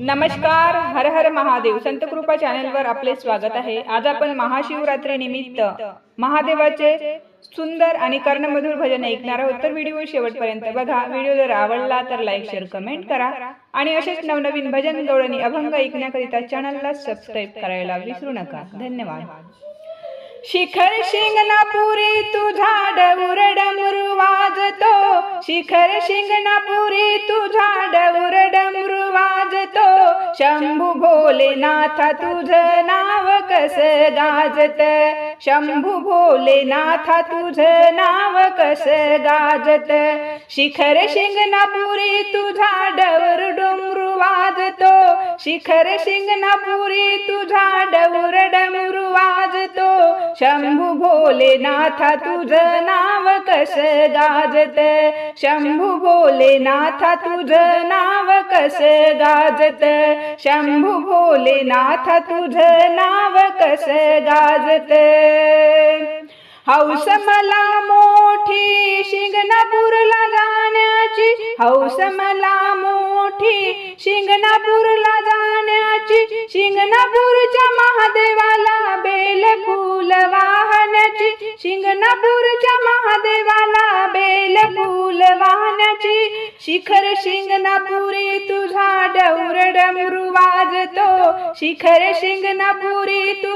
नमस्कार हर हर महादेव. संत कृपा चॅनलवर आपले स्वागत आहे. आज आपण महाशिवरात्री निमित्त महादेवाचे सुंदर आणि कर्णमधुर भजन ऐकणार आहोत. तर व्हिडिओ शेवटपर्यंत बघा. व्हिडिओ जर आवडला तर लाईक शेअर कमेंट करा. आणि असेच नवनवीन भजन जोडणी अभंग ऐकण्याकरिता चॅनलला सबस्क्राईब करायला विसरू नका. धन्यवाद. शिखर शिंगणापुरी तुझा डवरड मुरू वाजतो शिखर शिंगणापुरी तुझा डवरड मुरू वाजतो शंभू भोलेनाथ तुझ नाव कस गाजत? शंभू भोलेनाथ तुझ नाव कस गाजत? शिखर शिंगणापुरी तुझा डवर डमरू वाजतो. शिखर शिंगणापुरी तुझा डवर डमरू वाजतो. शंभू भोलेनाथ तुझ नाव कस गाजते? शंभू भोलेनाथ तुझ नाव कस गाजत? शंभू भोलेनाथ तुझ नाव कस गाजत? हौस मला मोठी शिंगणापूरला जाण्याची हौस मला मोठी शिंगणापूरला जाण्याची शिंगणापूरच्या महादेवाला बेल फुलवा वाहण्याची शिंगणापूरच्या महादेवाला बेल फूल वाहण्याची. शिखर शिंगणापुरी तुझा डौर डमरू वाजतो. शिखर शिंगणापुरी तु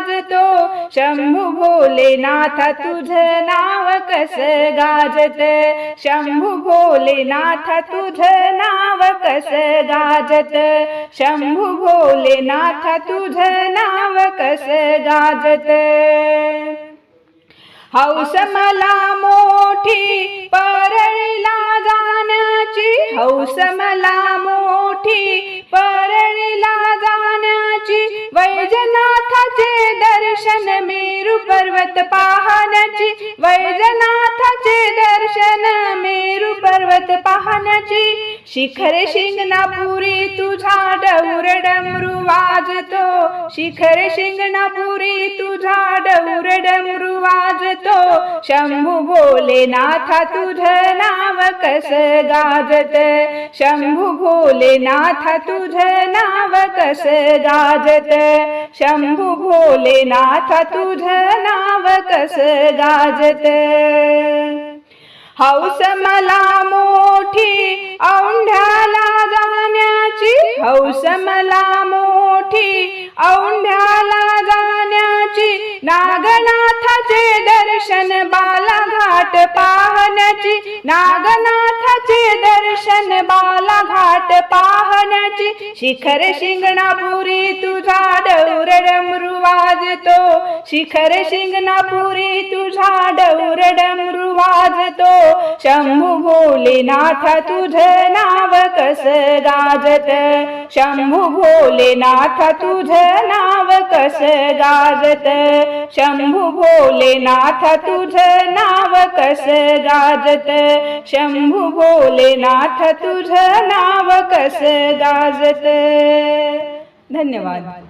डमरू वाजतो शंभू भोलेनाथ तुझ नाव कस गाजत? शंभू भोलेनाथ तुझ नाव कस गाजत? शंभू भोलेनाथ तुझ नाव कस गाजत? हौस मला मोठी परळीला जाण्याची हौस मला मोठी मेरू पर्वत पाहण्याची वैजनाथाचे दर्शन मेरू पर्वत पाहण्याची. शिखर शिंगणापुरी तुझा डौर डमरू वाजतो. शिखर शिंगणापुरी तुझा डौर डमरू वाजतो. शंभू बोले नाथा तुझ नाव कस गाजत? शंभू भोलेनाथ तुझं नाव कस गाजत? शंभू भोलेनाथ तुझं नाव कस गाजत? हौस मला मोठी औंढ्याला जाण्याची. हौस मला मोठी औंढ्याला जाण्याची. नागनाथ दर्शन बालाघाट पाहण्याची नागनाथाचे दर्शन बालाघाट पाहण्याची. शिखर शिंगणापुरी तुझा डौर डमरू वाजतो. शिखर शिंगणापुरी तुझा डौर डमरू वाजतो. शंभू भोलेनाथ तुझ नाव कस गाजत. शंभू भोलेनाथ तुझ नाव कस गाजत? शंभू भोलेनाथ तुझ नाव कस गाजत? शंभू भोलेनाथ तुझ नाव कस गाजत? धन्यवाद.